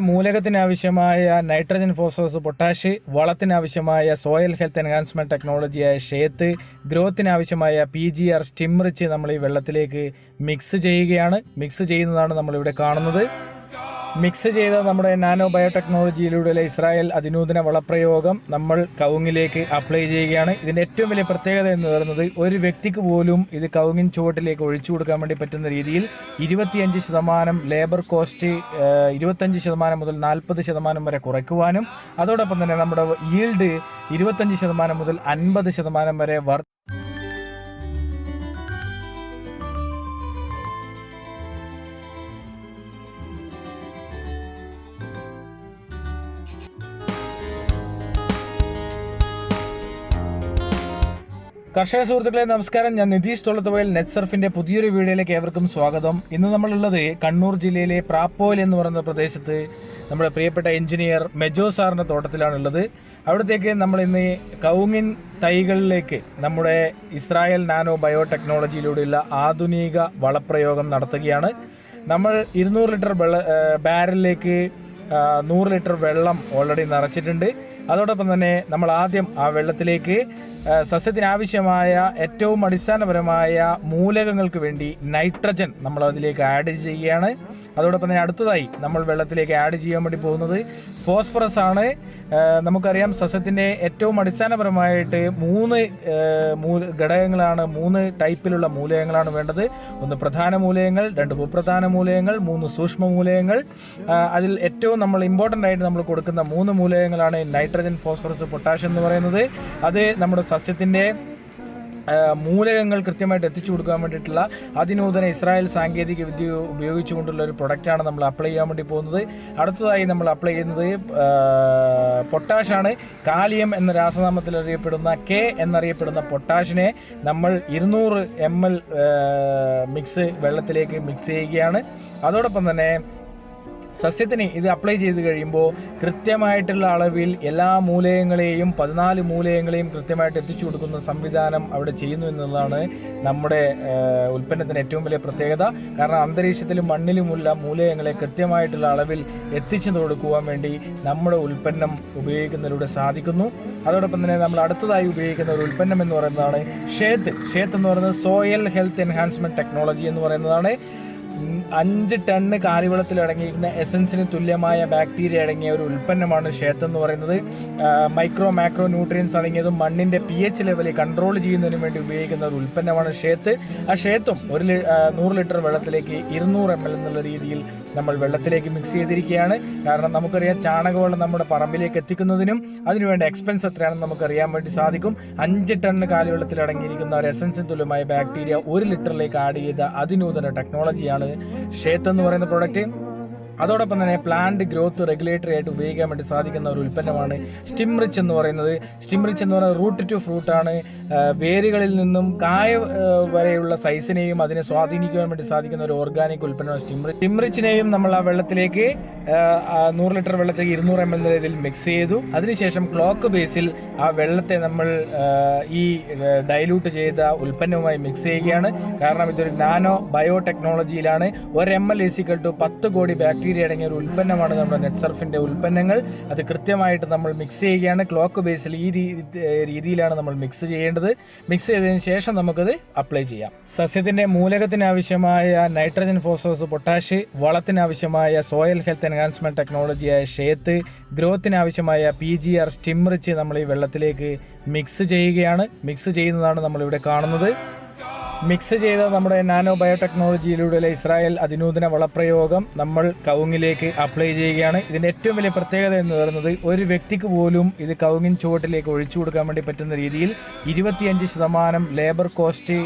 മൂലകത്തിന് ആവശ്യമായ nitrogen phosphorus potash വളത്തിനാവശ്യമായ soil health enhancement ടെക്നോളജിയായ ഷേത്ത് ഗ്രോത്തിനാവശ്യമായ പി ജി ആർ സ്റ്റിംറിച്ച് നമ്മൾ ഈ വെള്ളത്തിലേക്ക് മിക്സ് ചെയ്യുകയാണ്. മിക്സ് ചെയ്യുന്നതാണ് നമ്മളിവിടെ കാണുന്നത്. മിക്സ് ചെയ്ത നമ്മുടെ നാനോ ബയോടെക്നോളജിയിലൂടെ ഇസ്രായേൽ അതിനൂതന വളപ്രയോഗം നമ്മൾ കവുങ്ങിലേക്ക് അപ്ലൈ ചെയ്യുകയാണ്. ഇതിന്റെ ഏറ്റവും വലിയ പ്രത്യേകത എന്ന് പറയുന്നത് ഒരു വ്യക്തിക്ക് പോലും ഇത് കവുങ്ങിൻ ചുവട്ടിലേക്ക് ഒഴിച്ചു കൊടുക്കാൻ വേണ്ടി പറ്റുന്ന രീതിയിൽ ഇരുപത്തിയഞ്ച് ശതമാനം ലേബർ കോസ്റ്റ് ഇരുപത്തഞ്ച് ശതമാനം മുതൽ നാൽപ്പത് ശതമാനം വരെ കുറയ്ക്കുവാനും അതോടൊപ്പം തന്നെ നമ്മുടെ ഈൽഡ് ഇരുപത്തഞ്ച് ശതമാനം മുതൽ അൻപത് ശതമാനം വരെ വർ കർഷക സുഹൃത്തുക്കളെ നമസ്കാരം. ഞാൻ നിതീഷ് തൊള്ളത്തുവയൽ നെറ്റ് സർഫിന്റെ പുതിയൊരു വീഡിയോയിലേക്ക് ഏവർക്കും സ്വാഗതം. ഇന്ന് നമ്മളുള്ളത് കണ്ണൂർ ജില്ലയിലെ പ്രാപ്പോൽ എന്ന് പറയുന്ന പ്രദേശത്ത് നമ്മുടെ പ്രിയപ്പെട്ട എഞ്ചിനീയർ മെജോ സാറിന്റെ തോട്ടത്തിലാണുള്ളത്. അവിടത്തേക്ക് നമ്മൾ ഇന്ന് കൗങ്ങിൻ തൈകളിലേക്ക് നമ്മുടെ ഇസ്രായേൽ നാനോ ബയോടെക്നോളജിയിലൂടെയുള്ള ആധുനിക വളപ്രയോഗം നടത്തുകയാണ്. നമ്മൾ ഇരുന്നൂറ് ലിറ്റർ വെള്ള ബാരലിലേക്ക് നൂറ് ലിറ്റർ വെള്ളം ഓൾറെഡി നിറച്ചിട്ടുണ്ട്. അതോടൊപ്പം തന്നെ നമ്മൾ ആദ്യം ആ വെള്ളത്തിലേക്ക് സസ്യത്തിനാവശ്യമായ ഏറ്റവും അടിസ്ഥാനപരമായ മൂലകങ്ങൾക്ക് വേണ്ടി നൈട്രജൻ നമ്മൾ അതിലേക്ക് ആഡ് ചെയ്യുകയാണ്. അതോടൊപ്പം തന്നെ അടുത്തതായി നമ്മൾ വെള്ളത്തിലേക്ക് ആഡ് ചെയ്യാൻ വേണ്ടി പോകുന്നത് ഫോസ്ഫറസ് ആണ്. നമുക്കറിയാം സസ്യത്തിന്റെ ഏറ്റവും അടിസ്ഥാനപരമായിട്ട് മൂന്ന് മൂ ഘടകങ്ങളാണ് മൂന്ന് ടൈപ്പിലുള്ള മൂലകങ്ങളാണ് വേണ്ടത്. ഒന്ന് പ്രധാന മൂലകങ്ങൾ രണ്ട് ഉപപ്രധാന മൂലകങ്ങൾ മൂന്ന് സൂക്ഷ്മ മൂലകങ്ങൾ. അതിൽ ഏറ്റവും നമ്മൾ ഇമ്പോർട്ടന്റ് ആയിട്ട് നമ്മൾ കൊടുക്കുന്ന മൂന്ന് മൂലകങ്ങളാണ് നൈട്രജൻ ഫോസ്ഫറസ് പൊട്ടാഷ്യം എന്ന് പറയുന്നത്. അത് നമ്മുടെ സസ്യത്തിന്റെ ആ, മൂലകങ്ങൾ കൃത്യമായിട്ട് എത്തിച്ചു കൊടുക്കാൻ വേണ്ടിയിട്ടുള്ള അതിനൂതന ഇസ്രായേൽ സാങ്കേതിക വിദ്യ ഉപയോഗിച്ചുകൊണ്ടുള്ള ഒരു പ്രൊഡക്റ്റാണ് നമ്മൾ അപ്ലൈ ചെയ്യാൻ വേണ്ടി പോകുന്നത്. അടുത്തതായി നമ്മൾ അപ്ലൈ ചെയ്യുന്നത് പൊട്ടാഷാണ്. കാലിയം എന്ന രാസനാമത്തിൽ അറിയപ്പെടുന്ന കെ എന്നറിയപ്പെടുന്ന പൊട്ടാഷിനെ നമ്മൾ ഇരുന്നൂറ് എം എൽ മിക്സ് വെള്ളത്തിലേക്ക് മിക്സ് ചെയ്യുകയാണ്. അതോടൊപ്പം തന്നെ സസ്യത്തിന് ഇത് അപ്ലൈ ചെയ്ത് കഴിയുമ്പോൾ കൃത്യമായിട്ടുള്ള അളവിൽ എല്ലാ മൂലയങ്ങളെയും പതിനാല് മൂലയങ്ങളെയും കൃത്യമായിട്ട് എത്തിച്ചു കൊടുക്കുന്ന സംവിധാനം അവിടെ ചെയ്യുന്നു എന്നുള്ളതാണ് നമ്മുടെ ഉൽപ്പന്നത്തിന് ഏറ്റവും വലിയ പ്രത്യേകത. കാരണം അന്തരീക്ഷത്തിലും മണ്ണിലുമുള്ള മൂലയങ്ങളെ കൃത്യമായിട്ടുള്ള അളവിൽ എത്തിച്ചു കൊടുക്കുവാൻ വേണ്ടി നമ്മുടെ ഉൽപ്പന്നം ഉപയോഗിക്കുന്നതിലൂടെ സാധിക്കുന്നു. അതോടൊപ്പം തന്നെ നമ്മൾ അടുത്തതായി ഉപയോഗിക്കുന്ന ഒരു ഉൽപ്പന്നം എന്ന് പറയുന്നതാണ് ഷേത്ത്. ഷേത്ത് എന്ന് പറയുന്നത് സോയിൽ ഹെൽത്ത് എൻഹാൻസ്മെന്റ് ടെക്നോളജി എന്ന് പറയുന്നതാണ്. അഞ്ച് ടണ്ണ് കാലിവെള്ളത്തിൽ അടങ്ങിയിരിക്കുന്ന എസൻസിന് തുല്യമായ ബാക്ടീരിയ അടങ്ങിയ ഒരു ഉൽപ്പന്നമാണ് ക്ഷേത്രം എന്ന് പറയുന്നത്. മൈക്രോ മാക്രോ ന്യൂട്രിയൻസ് അടങ്ങിയതും മണ്ണിന്റെ പി എച്ച് ലെവലിൽ കൺട്രോൾ ചെയ്യുന്നതിന് വേണ്ടി ഉപയോഗിക്കുന്ന ഒരു ഉൽപ്പന്നമാണ് ഷേത്ത് ആ ഷേത്തും ഒരു നൂറ് ലിറ്റർ വെള്ളത്തിലേക്ക് ഇരുന്നൂറ് എം എൽ എന്നുള്ള രീതിയിൽ നമ്മൾ വെള്ളത്തിലേക്ക് മിക്സ് ചെയ്തിരിക്കുകയാണ്. കാരണം നമുക്കറിയാം ചാണകവെള്ളം നമ്മുടെ പറമ്പിലേക്ക് എത്തിക്കുന്നതിനും അതിനുവേണ്ട എക്സ്പെൻസ് എത്രയാണെന്ന് നമുക്ക് അറിയാൻ വേണ്ടി സാധിക്കും. അഞ്ച് ടണ്ണ് കാലിവെള്ളത്തിൽ അടങ്ങിയിരിക്കുന്ന ഒരു എസൻസിന് തുല്യമായ ബാക്ടീരിയ ഒരു ലിറ്ററിലേക്ക് ആഡ് ചെയ്ത അതിനൂതന ടെക്നോളജിയാണ് ഷേത്ത് എന്ന് പറയുന്ന പ്രോഡക്റ്റ് അതോടൊപ്പം തന്നെ പ്ലാന്റ് ഗ്രോത്ത് റെഗുലേറ്ററി ആയിട്ട് ഉപയോഗിക്കാൻ വേണ്ടി സാധിക്കുന്ന ഒരു ഉൽപ്പന്നമാണ് സ്റ്റിംറിച്ച് എന്ന് പറയുന്നത്. സ്റ്റിംറിച്ച് എന്ന് പറയുന്നത് റൂട്ട് ടു ഫ്രൂട്ട് ആണ്. വേരുകളിൽ നിന്നും കായ വരെയുള്ള സൈസിനെയും അതിനെ സ്വാധീനിക്കുവാൻ വേണ്ടി സാധിക്കുന്ന ഒരു ഓർഗാനിക് ഉൽപ്പന്നമാണ് സ്റ്റിം റിച്ച് സ്റ്റിം റിച്ചിനെയും നമ്മൾ ആ വെള്ളത്തിലേക്ക് നൂറ് ലിറ്റർ വെള്ളത്തിലേക്ക് ഇരുന്നൂറ് എം എൽ ഇതിൽ മിക്സ് ചെയ്തു. അതിനുശേഷം ക്ലോക്ക് ബേസിൽ ആ വെള്ളത്തെ നമ്മൾ ഈ ഡൈലൂട്ട് ചെയ്ത ഉൽപ്പന്നവുമായി മിക്സ് ചെയ്യുകയാണ്. കാരണം ഇതൊരു നാനോ ബയോ ടെക്നോളജിയിലാണ് ഒരു എം എൽ ഈസിക്കൽ ടു പത്ത് കോടി ബാക്ടീരിയ അടങ്ങിയ ഒരു ഉൽപ്പന്നമാണ് നമ്മുടെ നെറ്റ്സർഫിന്റെ ഉൽപ്പന്നങ്ങൾ. അത് കൃത്യമായിട്ട് നമ്മൾ മിക്സ് ചെയ്യുകയാണ്. ക്ലോക്ക് ബേസിൽ ഈ രീതിയിലാണ് നമ്മൾ മിക്സ് ചെയ്യേണ്ടത്. മിക്സ് ചെയ്തതിന് ശേഷം നമുക്കത് അപ്ലൈ ചെയ്യാം. സസ്യത്തിന്റെ മൂലകത്തിന് ആവശ്യമായ നൈട്രജൻ ഫോസ്ഫറസ് പൊട്ടാഷ് വളത്തിനാവശ്യമായ സോയിൽ ഹെൽത്ത് എൻഹാൻസ്മെന്റ് ടെക്നോളജിയായ ഷേത്ത് ഗ്രോത്തിനാവശ്യമായ പി ജി ആർ സ്റ്റിംറിച്ച് നമ്മൾ ഈ വെള്ളത്തിലേക്ക് മിക്സ് ചെയ്യുകയാണ്. മിക്സ് ചെയ്യുന്നതാണ് നമ്മളിവിടെ കാണുന്നത്. മിക്സ് ചെയ്ത നമ്മുടെ നാനോ ബയോടെക്നോളജിയിലൂടെ ഇസ്രായേൽ അതിനൂതന വളപ്രയോഗം നമ്മൾ കവുങ്ങിലേക്ക് അപ്ലൈ ചെയ്യുകയാണ്. ഇതിന്റെ ഏറ്റവും വലിയ പ്രത്യേകത എന്ന് പറയുന്നത് ഒരു വ്യക്തിക്ക് പോലും ഇത് കവുങ്ങിൻ ചുവട്ടിലേക്ക് ഒഴിച്ചു കൊടുക്കാൻ വേണ്ടി പറ്റുന്ന രീതിയിൽ ഇരുപത്തിയഞ്ച് ശതമാനം ലേബർ കോസ്റ്റ്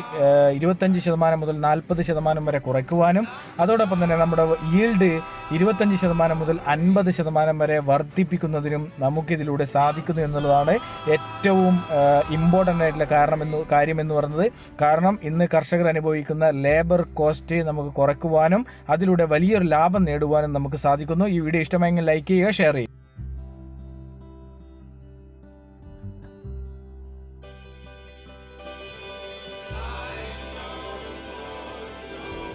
ഇരുപത്തഞ്ച് ശതമാനം മുതൽ നാൽപ്പത് ശതമാനം വരെ കുറയ്ക്കുവാനും അതോടൊപ്പം തന്നെ നമ്മുടെ ഈൽഡ് ഇരുപത്തഞ്ച് ശതമാനം മുതൽ അൻപത് ശതമാനം വരെ വർദ്ധിപ്പിക്കുന്നതിനും നമുക്കിതിലൂടെ സാധിക്കുന്നു എന്നുള്ളതാണ് ഏറ്റവും ഇമ്പോർട്ടന്റ് ആയിട്ടുള്ള കാരണം എന്ന് കാര്യം എന്ന് പറയുന്നത് കാരണം ഇന്ന് കർഷകർ അനുഭവിക്കുന്ന ലേബർ കോസ്റ്റ് നമുക്ക് കുറയ്ക്കുവാനും അതിലൂടെ വലിയൊരു ലാഭം നേടുവാനും നമുക്ക് സാധിക്കുന്നു. ഈ വീഡിയോ ഇഷ്ടമായെങ്കിൽ ലൈക്ക് ചെയ്യുക ഷെയർ ചെയ്യുക.